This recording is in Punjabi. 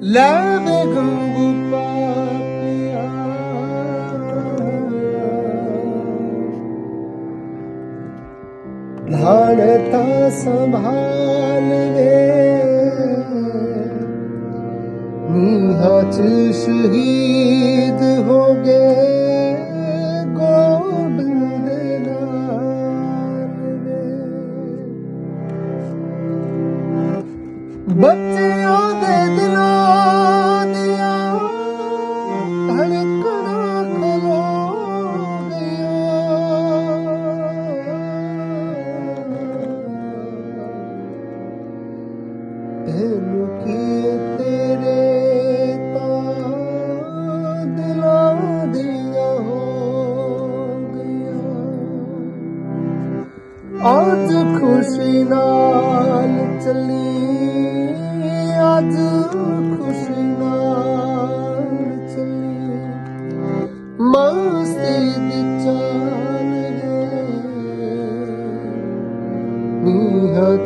ਲੈ ਵੇ ਗੰਗੂ ਪਾਪਿਆ ਲਾਣਤਾ ਸੰਭਾਲ ਵੇ ਨੀਹਾਂ ਚ ਸ਼ਹੀਦ ਹੋ ਗਏ ਗੋਬਿੰਦ ਦੇ ਵੇ ਬੱਚਿਆਂ ਧੜਕਣਾਂ ਖਲੋ ਗਈਆਂ ਤੈਨੂੰ ਕੀ ਤੇਰੇ ਤਾਂ ਦਿਲਾਂ ਦੀਆਂ ਹੋ ਗਈਆਂ। ਅੱਜ ਖੁਸ਼ੀ ਨਾਲ ਚੱਲੀ ਮਸਤੀ ਦੀ ਚਾਲ ਰੇ ਨੀਹਾਂ